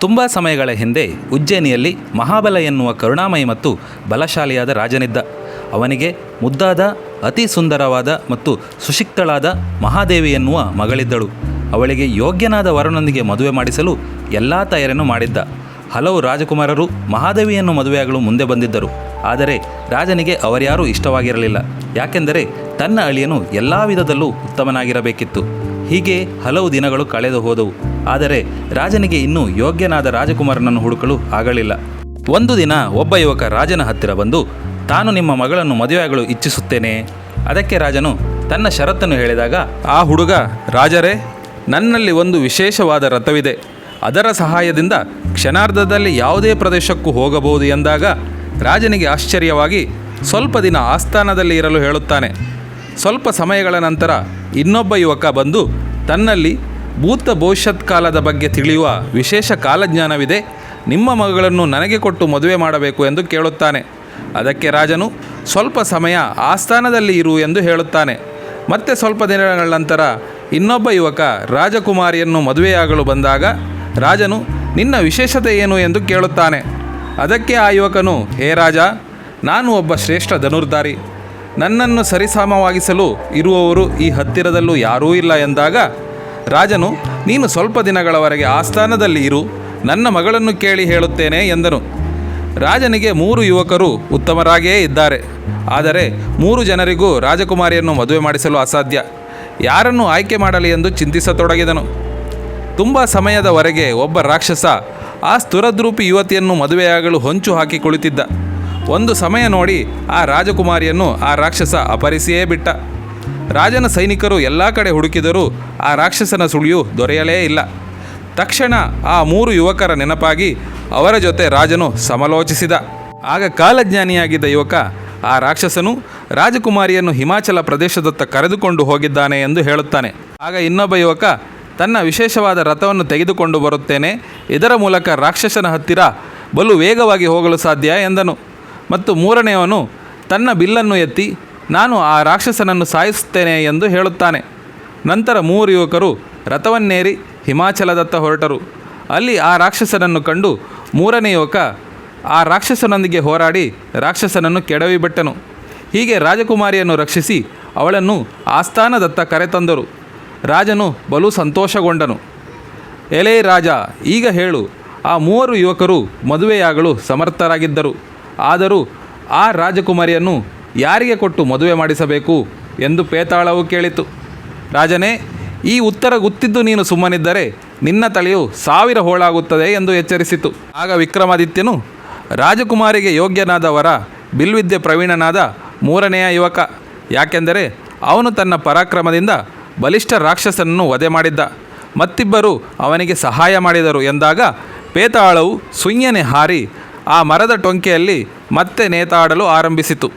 ತುಂಬ ಸಮಯಗಳ ಹಿಂದೆ ಉಜ್ಜಯಿನಿಯಲ್ಲಿ ಮಹಾಬಲ ಎನ್ನುವ ಕರುಣಾಮಯಿ ಮತ್ತು ಬಲಶಾಲಿಯಾದ ರಾಜನಿದ್ದ. ಅವನಿಗೆ ಮುದ್ದಾದ, ಅತಿ ಸುಂದರವಾದ ಮತ್ತು ಸುಶಿಕ್ತಳಾದ ಮಹಾದೇವಿ ಎನ್ನುವ ಮಗಳಿದ್ದಳು. ಅವಳಿಗೆ ಯೋಗ್ಯನಾದ ವರನೊಂದಿಗೆ ಮದುವೆ ಮಾಡಿಸಲು ಎಲ್ಲ ತಯಾರಿಯನ್ನು ಮಾಡಿದ್ದ. ಹಲವು ರಾಜಕುಮಾರರು ಮಹಾದೇವಿಯನ್ನು ಮದುವೆಯಾಗಲು ಮುಂದೆ ಬಂದಿದ್ದರು. ಆದರೆ ರಾಜನಿಗೆ ಅವರ್ಯಾರೂ ಇಷ್ಟವಾಗಿರಲಿಲ್ಲ. ಯಾಕೆಂದರೆ ತನ್ನ ಅಳಿಯನು ಎಲ್ಲ ವಿಧದಲ್ಲೂ ಉತ್ತಮನಾಗಿರಬೇಕಿತ್ತು. ಹೀಗೆ ಹಲವು ದಿನಗಳು ಕಳೆದು ಹೋದವು. ಆದರೆ ರಾಜನಿಗೆ ಇನ್ನೂ ಯೋಗ್ಯನಾದ ರಾಜಕುಮಾರನನ್ನು ಹುಡುಕಲು ಆಗಲಿಲ್ಲ. ಒಂದು ದಿನ ಒಬ್ಬ ಯುವಕ ರಾಜನ ಹತ್ತಿರ ಬಂದು, ತಾನು ನಿಮ್ಮ ಮಗಳನ್ನು ಮದುವೆಯಾಗಲು ಇಚ್ಛಿಸುತ್ತೇನೆ. ಅದಕ್ಕೆ ರಾಜನು ತನ್ನ ಷರತ್ತನ್ನು ಹೇಳಿದಾಗ, ಆ ಹುಡುಗ, ರಾಜರೇ, ನನ್ನಲ್ಲಿ ಒಂದು ವಿಶೇಷವಾದ ರಥವಿದೆ. ಅದರ ಸಹಾಯದಿಂದ ಕ್ಷಣಾರ್ಧದಲ್ಲಿ ಯಾವುದೇ ಪ್ರದೇಶಕ್ಕೂ ಹೋಗಬಹುದು ಎಂದಾಗ ರಾಜನಿಗೆ ಆಶ್ಚರ್ಯವಾಗಿ ಸ್ವಲ್ಪ ದಿನ ಆಸ್ಥಾನದಲ್ಲಿ ಇರಲು ಹೇಳುತ್ತಾನೆ. ಸ್ವಲ್ಪ ಸಮಯಗಳ ನಂತರ ಇನ್ನೊಬ್ಬ ಯುವಕ ಬಂದು ತನ್ನಲ್ಲಿ ಭೂತ ಭವಿಷ್ಯತ್ ಕಾಲದ ಬಗ್ಗೆ ತಿಳಿಯುವ ವಿಶೇಷ ಕಾಲಜ್ಞಾನವಿದೆ. ನಿಮ್ಮ ಮಗಳನ್ನು ನನಗೆ ಕೊಟ್ಟು ಮದುವೆ ಮಾಡಬೇಕು ಎಂದು ಕೇಳುತ್ತಾನೆ. ಅದಕ್ಕೆ ರಾಜನು, ಸ್ವಲ್ಪ ಸಮಯ ಆಸ್ಥಾನದಲ್ಲಿ ಇರು ಎಂದು ಹೇಳುತ್ತಾನೆ. ಮತ್ತೆ ಸ್ವಲ್ಪ ದಿನಗಳ ನಂತರ ಇನ್ನೊಬ್ಬ ಯುವಕ ರಾಜಕುಮಾರಿಯನ್ನು ಮದುವೆಯಾಗಲು ಬಂದಾಗ ರಾಜನು, ನಿನ್ನ ವಿಶೇಷತೆ ಏನು ಎಂದು ಕೇಳುತ್ತಾನೆ. ಅದಕ್ಕೆ ಆ ಯುವಕನು, ಹೇ ರಾಜ, ನಾನು ಒಬ್ಬ ಶ್ರೇಷ್ಠ ಧನುರ್ಧಾರಿ. ನನ್ನನ್ನು ಸರಿಸಮವಾಗಿಸಲು ಇರುವವರು ಈ ಹತ್ತಿರದಲ್ಲೂ ಯಾರೂ ಇಲ್ಲ ಎಂದಾಗ, ರಾಜನು, ನೀನು ಸ್ವಲ್ಪ ದಿನಗಳವರೆಗೆ ಆಸ್ಥಾನದಲ್ಲಿ ಇರು, ನನ್ನ ಮಗಳನ್ನು ಕೇಳಿ ಹೇಳುತ್ತೇನೆ ಎಂದನು. ರಾಜನಿಗೆ ಮೂರು ಯುವಕರು ಉತ್ತಮರಾಗಿಯೇ ಇದ್ದಾರೆ. ಆದರೆ ಮೂರು ಜನರಿಗೂ ರಾಜಕುಮಾರಿಯನ್ನು ಮದುವೆ ಮಾಡಿಸಲು ಅಸಾಧ್ಯ. ಯಾರನ್ನು ಆಯ್ಕೆ ಮಾಡಲಿ ಎಂದು ಚಿಂತಿಸತೊಡಗಿದನು. ತುಂಬ ಸಮಯದವರೆಗೆ ಒಬ್ಬ ರಾಕ್ಷಸ ಆ ಸ್ಥುರದ್ರೂಪಿ ಯುವತಿಯನ್ನು ಮದುವೆಯಾಗಲು ಹೊಂಚು ಹಾಕಿ ಕುಳಿತಿದ್ದ. ಒಂದು ಸಮಯ ನೋಡಿ ಆ ರಾಜಕುಮಾರಿಯನ್ನು ಆ ರಾಕ್ಷಸ ಅಪರಿಸಿಯೇ ಬಿಟ್ಟ. ರಾಜನ ಸೈನಿಕರು ಎಲ್ಲ ಕಡೆ ಹುಡುಕಿದರೂ ಆ ರಾಕ್ಷಸನ ಸುಳಿಯು ದೊರೆಯಲೇ ಇಲ್ಲ. ತಕ್ಷಣ ಆ ಮೂರು ಯುವಕರ ನೆನಪಾಗಿ ಅವರ ಜೊತೆ ರಾಜನು ಸಮಾಲೋಚಿಸಿದ. ಆಗ ಕಾಲಜ್ಞಾನಿಯಾಗಿದ್ದ ಯುವಕ, ಆ ರಾಕ್ಷಸನು ರಾಜಕುಮಾರಿಯನ್ನು ಹಿಮಾಚಲ ಪ್ರದೇಶದತ್ತ ಕರೆದುಕೊಂಡು ಹೋಗಿದ್ದಾನೆ ಎಂದು ಹೇಳುತ್ತಾನೆ. ಆಗ ಇನ್ನೊಬ್ಬ ಯುವಕ, ತನ್ನ ವಿಶೇಷವಾದ ರಥವನ್ನು ತೆಗೆದುಕೊಂಡು ಬರುತ್ತೇನೆ, ಇದರ ಮೂಲಕ ರಾಕ್ಷಸನ ಹತ್ತಿರ ಬಲು ವೇಗವಾಗಿ ಹೋಗಲು ಸಾಧ್ಯ ಎಂದನು. ಮತ್ತು ಮೂರನೆಯವನು ತನ್ನ ಬಿಲ್ಲನ್ನು ಎತ್ತಿ, ನಾನು ಆ ರಾಕ್ಷಸನನ್ನು ಸಾಯಿಸುತ್ತೇನೆ ಎಂದು ಹೇಳುತ್ತಾನೆ. ನಂತರ ಮೂರು ಯುವಕರು ರಥವನ್ನೇರಿ ಹಿಮಾಚಲದತ್ತ ಹೊರಟರು. ಅಲ್ಲಿ ಆ ರಾಕ್ಷಸನನ್ನು ಕಂಡು ಮೂರನೇ ಯುವಕ ಆ ರಾಕ್ಷಸನೊಂದಿಗೆ ಹೋರಾಡಿ ರಾಕ್ಷಸನನ್ನು ಕೆಡವಿಬಿಟ್ಟನು. ಹೀಗೆ ರಾಜಕುಮಾರಿಯನ್ನು ರಕ್ಷಿಸಿ ಅವಳನ್ನು ಆಸ್ಥಾನದತ್ತ ಕರೆತಂದರು. ರಾಜನು ಬಲು ಸಂತೋಷಗೊಂಡನು. ಎಲೇ ರಾಜ, ಈಗ ಹೇಳು, ಆ ಮೂವರು ಯುವಕರು ಮದುವೆಯಾಗಲು ಸಮರ್ಥರಾಗಿದ್ದರು. ಆದರೂ ಆ ರಾಜಕುಮಾರಿಯನ್ನು ಯಾರಿಗೆ ಕೊಟ್ಟು ಮದುವೆ ಮಾಡಿಸಬೇಕು ಎಂದು ಪೇತಾಳವು ಕೇಳಿತು. ರಾಜನೇ, ಈ ಉತ್ತರ ಗೊತ್ತಿದ್ದು ನೀನು ಸುಮ್ಮನಿದ್ದರೆ ನಿನ್ನ ತಲೆಯು ಸಾವಿರ ಹೋಳಾಗುತ್ತದೆ ಎಂದು ಎಚ್ಚರಿಸಿತು. ಆಗ ವಿಕ್ರಮಾದಿತ್ಯನು, ರಾಜಕುಮಾರಿಗೆ ಯೋಗ್ಯನಾದವರ ಬಿಲ್ವಿದ್ಯೆ ಪ್ರವೀಣನಾದ ಮೂರನೆಯ ಯುವಕ, ಯಾಕೆಂದರೆ ಅವನು ತನ್ನ ಪರಾಕ್ರಮದಿಂದ ಬಲಿಷ್ಠ ರಾಕ್ಷಸನನ್ನು ವಧೆ ಮಾಡಿದ್ದ. ಮತ್ತಿಬ್ಬರು ಅವನಿಗೆ ಸಹಾಯ ಮಾಡಿದರು ಎಂದಾಗ ಪೇತಾಳವು ಸುಯ್ಯನೆ ಹಾರಿ ಆ ಮರದ ಟೊಂಕೆಯಲ್ಲಿ ಮತ್ತೆ ನೇತಾಡಲು ಆರಂಭಿಸಿತು.